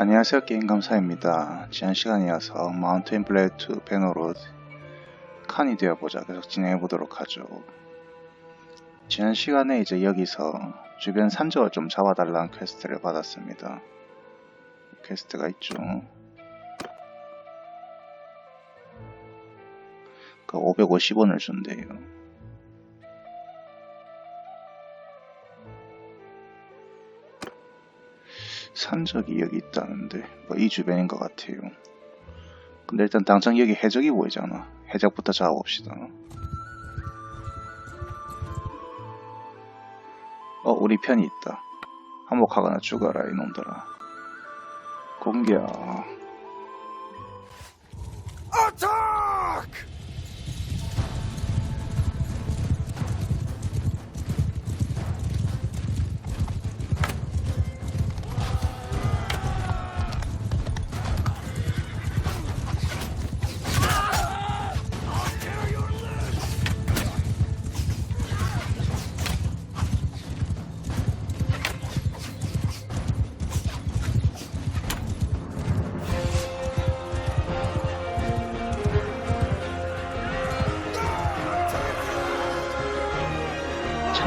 안녕하세요 게임감사입니다. 지난 시간에 이어서 마운테인 블레이드 배너로드 칸이 되어보자 계속 진행해보도록 하죠. 지난 시간에 이제 여기서 주변 산적을 좀 잡아달라는 퀘스트를 받았습니다. 퀘스트가 있죠. 그 550원을 준대요. 산 적이 여기 있다는데 뭐 이 주변인 것 같아요. 근데 일단 당장 여기 해적이 보이잖아. 해적부터 잡아봅시다. 어 우리 편이 있다. 한몫하거나 죽어라 이놈들아. 공격.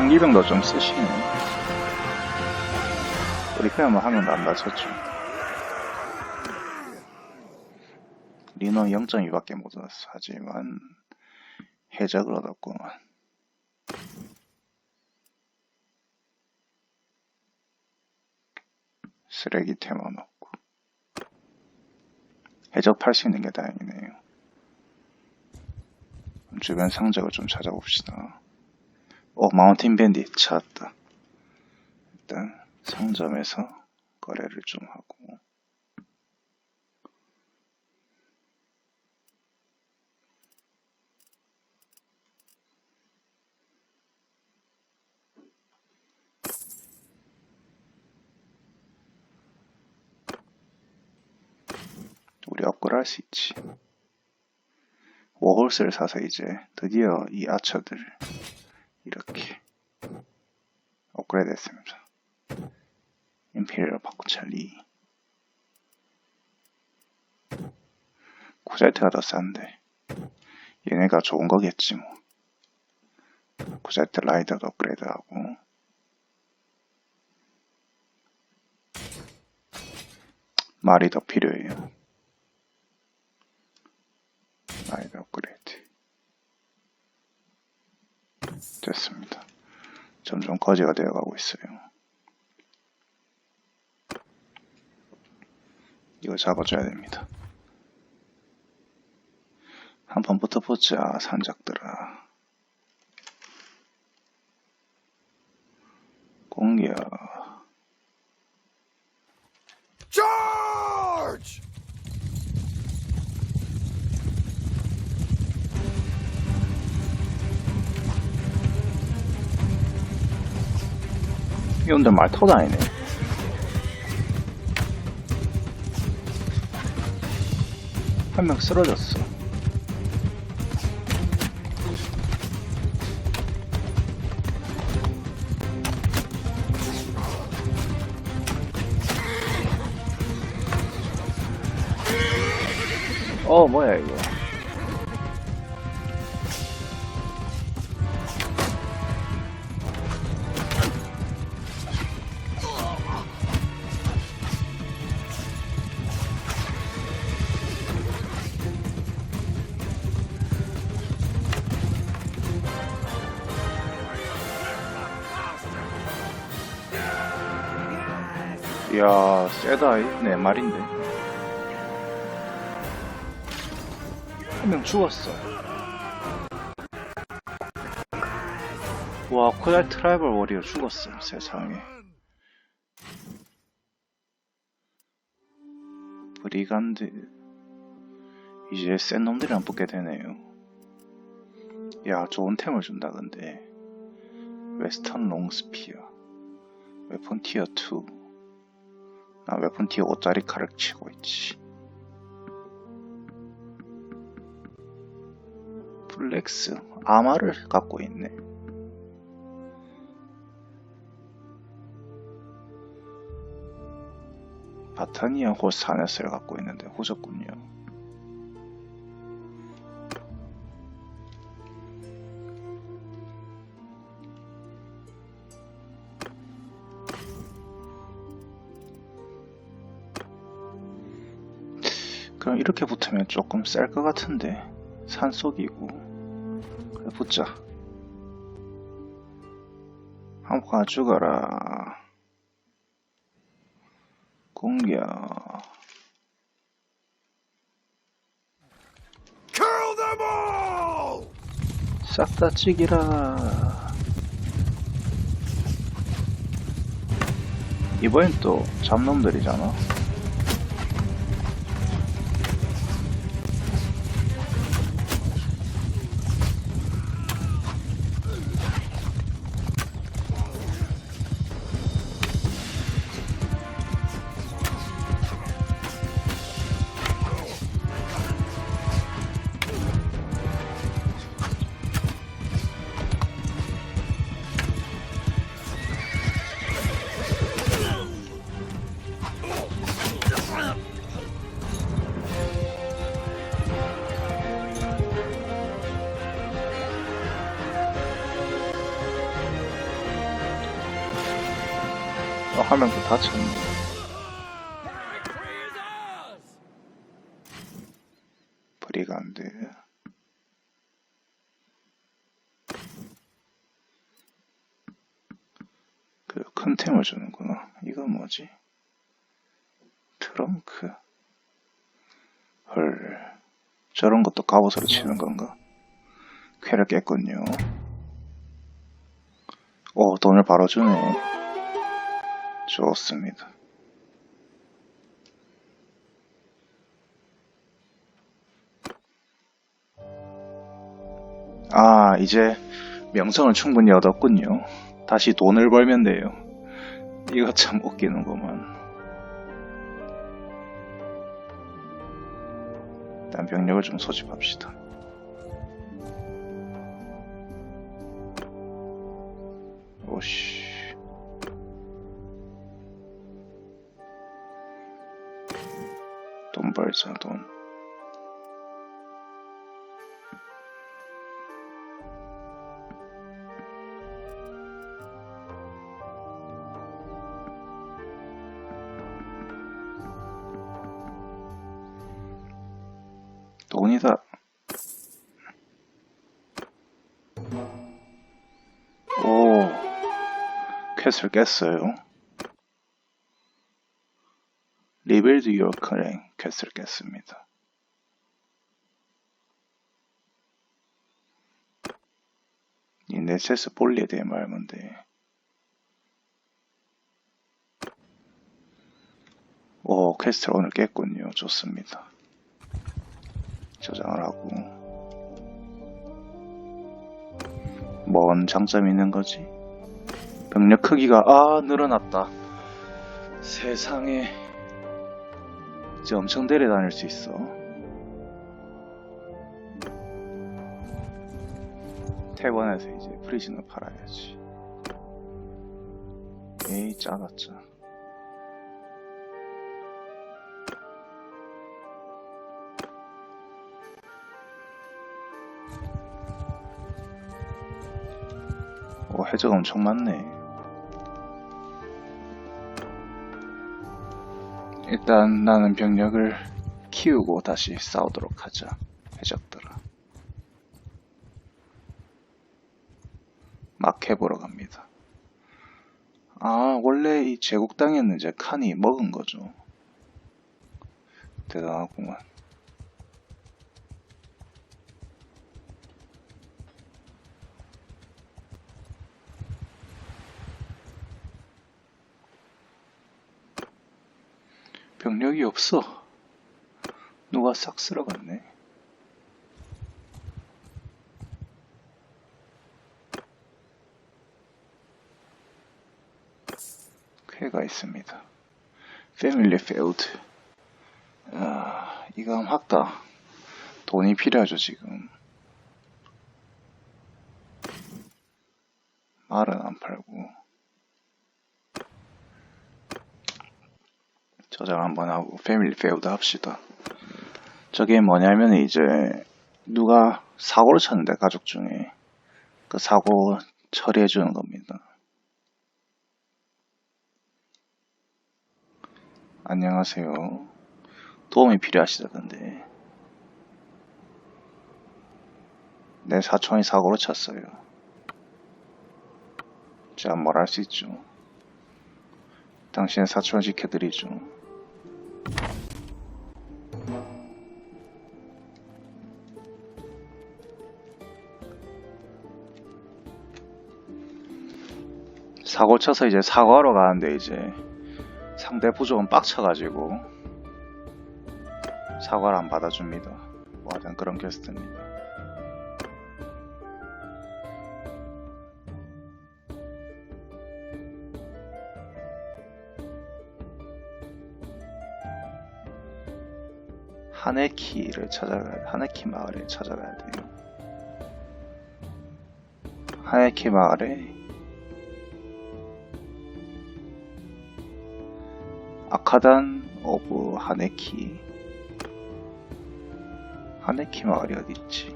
장기병도 좀 쓰시네. 편만 하면 안 다쳤죠. 리노 0.2밖에 못 얻었어. 하지만 해적을 얻었구만. 쓰레기 템은 없고 해적 팔 수 있는 게 다행이네요. 주변 상적을 좀 찾아봅시다. 어, 마운틴 밴디 찾았다. 일단 상점에서 거래를 좀 하고 우리 업글 할수 있지. 워홀스를 사서 이제 드디어 이 아처들 이렇게 업그레이드 했습니다. 임페리얼 바쿠찰리. 쿠자이트가 더 싼데 얘네가 좋은 거겠지 뭐. 쿠자이트 라이더도 업그레이드하고. 말이 더 필요해요. 라이더 업그레이드 됐습니다. 점점 거지가 되어가고 있어요. 이거 잡아줘야 됩니다. 한번 붙어보자, 산적들아. 공격. Charge! 이놈들 말 타고 다니네. 한 명 쓰러졌어. 어, 뭐야, 이거. 이야, 세다, 이네 말인데. 한 명 죽었어. 와, 코달 트라이벌 워리어 죽었어, 세상에. 브리간드. 이제 센 놈들이랑 붙게 되네요. 야, 좋은 템을 준다, 근데. 웨스턴 롱스피어. 웨폰 티어 2. 나 웨폰 티어 5짜리 칼을 치고 있지. 플렉스 아마를 갖고 있네. 바타니아 호스 하네스를 갖고 있는데 호졌군요. 이렇게 붙으면 조금 쌀 것 같은데 산속이고. 그래 붙자. 한번 가져가라. 공격. Curl them all! 싹다 찍이라. 이번엔 또 잡놈들이잖아 어, 한명더 다쳤네. 브리간드 그큰 템을 주는구나. 이건 뭐지? 트렁크. 헐. 저런 것도 갑옷으로 치는 건가? 쾌를 깼군요. 오 돈을 바로 주네 좋습니다. 아 이제 명성을 충분히 얻었군요. 다시 돈을 벌면 돼요. 이거 참 웃기는구만. 일단 병력을 좀 소집합시다. 오씨 돈 돈이다 오 퀘스를 깼어요 리빌드 유어 커랭 깼습니다 이 네세스 볼리에 대해 돼 오, 퀘스트를 오늘 깼군요. 좋습니다. 저장을 하고. 뭔 장점이 있는 거지? 병력 크기가, 아, 늘어났다. 세상에. 이제 엄청 데려다닐 수 있어. 태번에서 이제 프리즌을 팔아야지. 에이, 짜놨자. 오, 해적 엄청 많네. 일단 나는 병력을 키우고 다시 싸우도록 하자. 해적들아. 막 해보러 갑니다. 아, 원래 이 제국 땅에는 이제 칸이 먹은 거죠. 대단하구만. 병력이 없어. 누가 싹 쓸어갔네. 쾌가 있습니다. 패밀리 페우드. 아, 이건 확다. 돈이 필요하죠, 지금. 말은 안 팔고. 저장 한번 하고 패밀리 페어도 합시다. 저게 뭐냐면 이제 누가 사고를 쳤는데 가족 중에 그 사고 처리해 주는 겁니다. 안녕하세요. 도움이 필요하시다던데. 내 사촌이 사고를 쳤어요. 제가 뭘 할 수 있죠. 당신의 사촌을 지켜드리죠. 사고 쳐서 이제 사과하러 가는데 이제 상대 부족은 빡쳐가지고 사과를 안 받아줍니다. 뭐 하여튼 그런 퀘스트입니다. 하네키를 찾아가야 하네키 마을에 찾아가야 돼요. 하네키 마을에 아카단 오브 하네키. 하네키 마을이 어디 있지?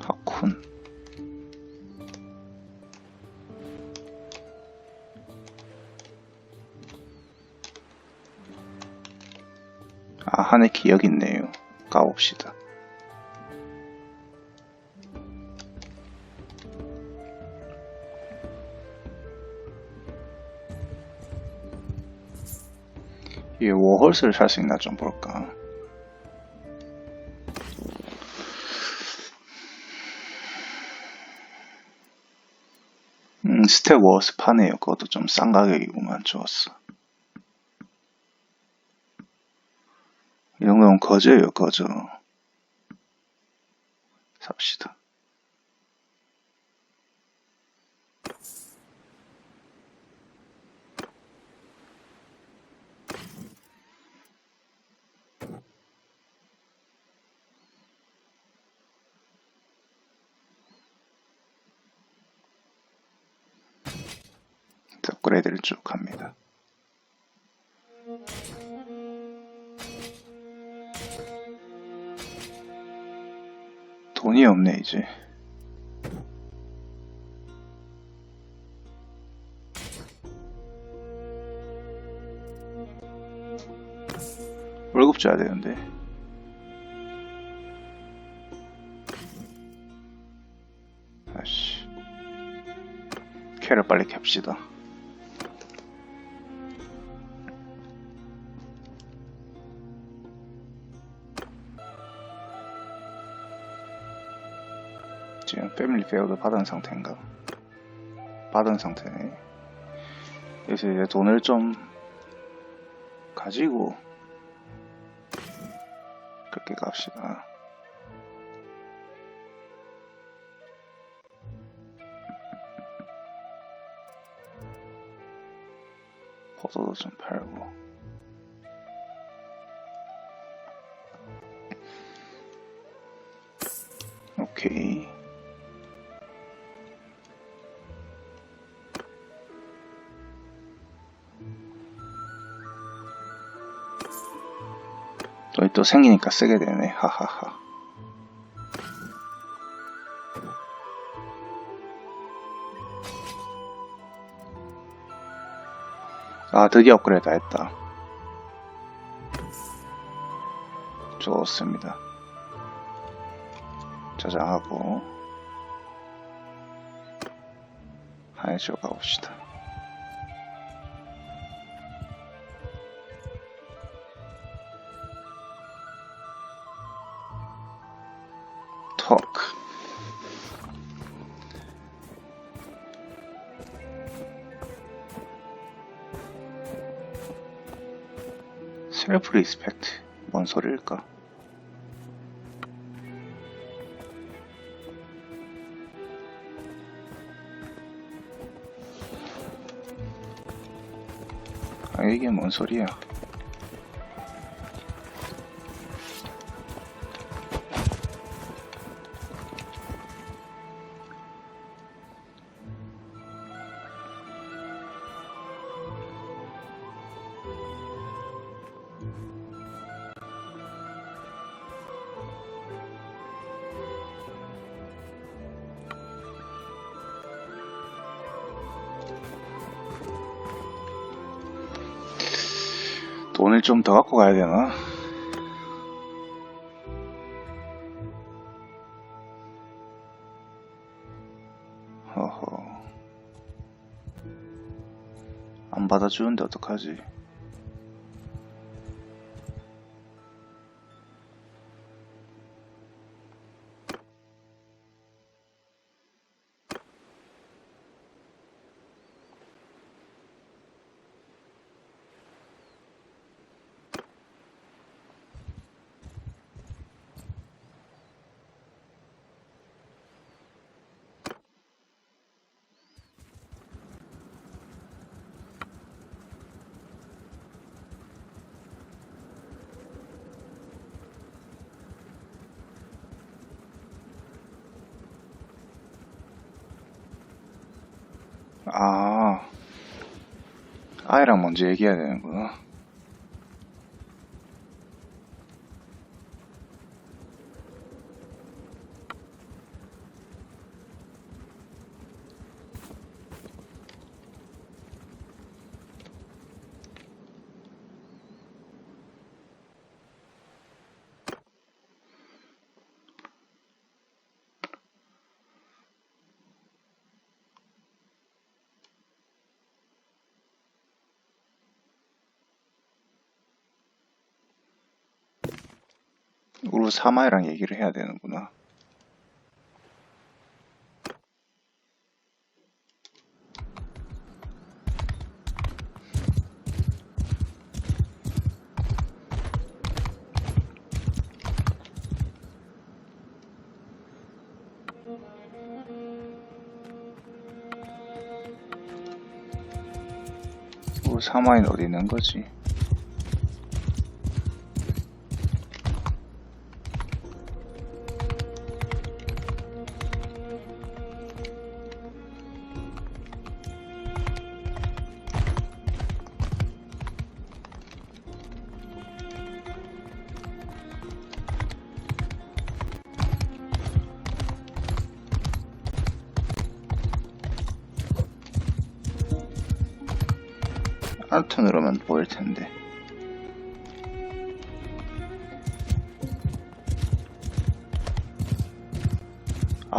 하쿤. 아 하네키 여기 있네 요 가봅시다 이 워홀스를 살 수 있나 좀 볼까 음, 스텝 워스 파네요. 그것도 좀 싼 가격이구만. 좋았어. 이 정도면 거저예요, 거저. 삽시다. 업그레이드를 쭉 합니다. 돈이 없네, 이제. 월급 줘야 되는데. 아씨. 캐를 빨리 캡시다. 지금 패밀리 페어도 받은 상태인가? 받은 상태네. 그래서 이제 돈을 좀 가지고 그렇게 갑시다. 포도도 좀 팔고. 또, 또 생기니까 쓰게 되네. 하하하. 아, 드디어 업그레이드 했다. 좋습니다. 저장하고, 하이저 가봅시다. 토크. 셀프 리스펙트. 뭔 소리일까? 아, 이게 뭔 소리야? 돈을 좀 더 갖고 가야 되나? 허허. 안 받아주는데 어떡하지? 아, 아이랑 먼저 얘기해야 되는구나. 우루 사마이랑 얘기를 해야 되는구나. 우루 사마이는 어디 있는 거지?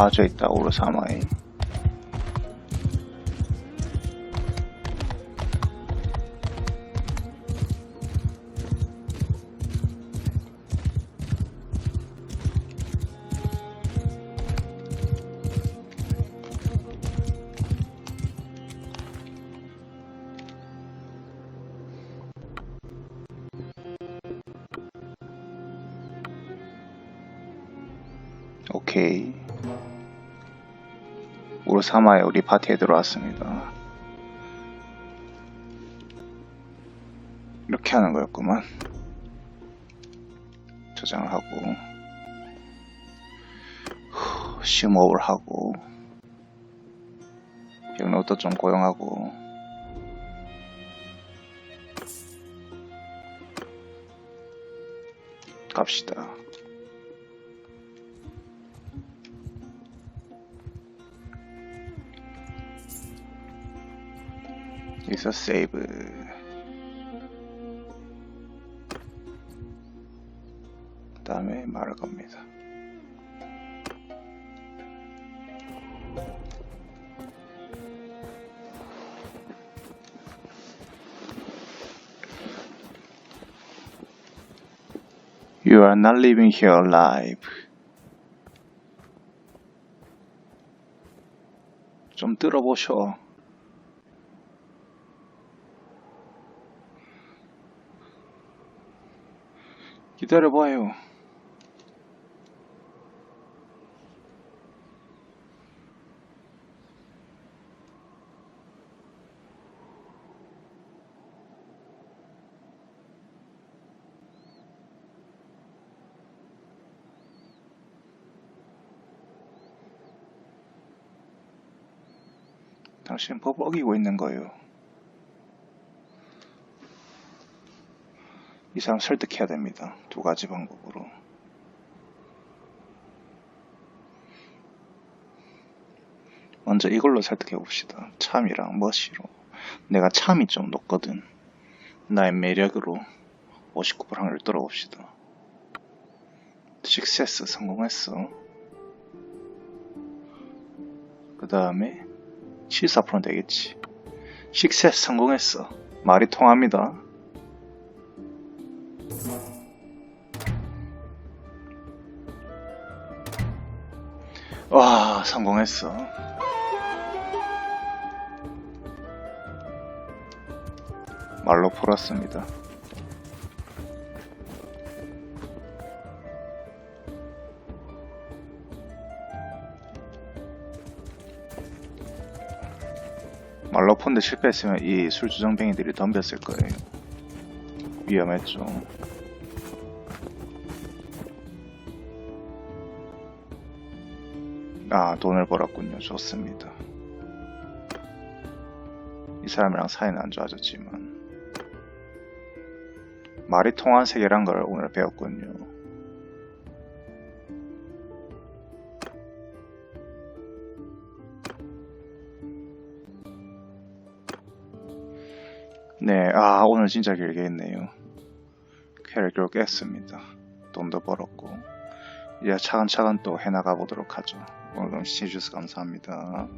아, 저 있다. 오르 사마이. 사마이 우리 파티에 들어왔습니다. 이렇게 하는 거였구만. 저장을 하고, 후, 심호흡을 하고, 영노도 좀 고용하고, 갑시다. 여기서 세이브. 그 다음에 말할 겁니다. You are not living here alive. 좀 들어보셔. 기다려봐요. 당신 법 어기고 있는 거예요. 이 사람 설득해야 됩니다. 두 가지 방법으로. 먼저 이걸로 설득해 봅시다. 참이랑 머시로. 내가 참이 좀 높거든. 나의 매력으로. 59% 확률 뚫어봅시다. 식세스 성공했어. 그 다음에 74% 되겠지. 식세스 성공했어. 말이 통합니다. 와, 성공했어. 말로 풀었습니다. 말로 폰데 실패했으면 이 술주정뱅이들이 덤볐을 거예요. 위험했죠. 아, 돈을 벌었군요. 좋습니다. 이 사람이랑 사이는 안 좋아졌지만 말이 통한 세계란 걸 오늘 배웠군요. 네, 아 오늘 진짜 길게 했네요. 캐릭터를 깼습니다. 돈도 벌었고 이제 차근차근 또 해나가 보도록 하죠. 오늘 그럼 시청해주셔서 감사합니다.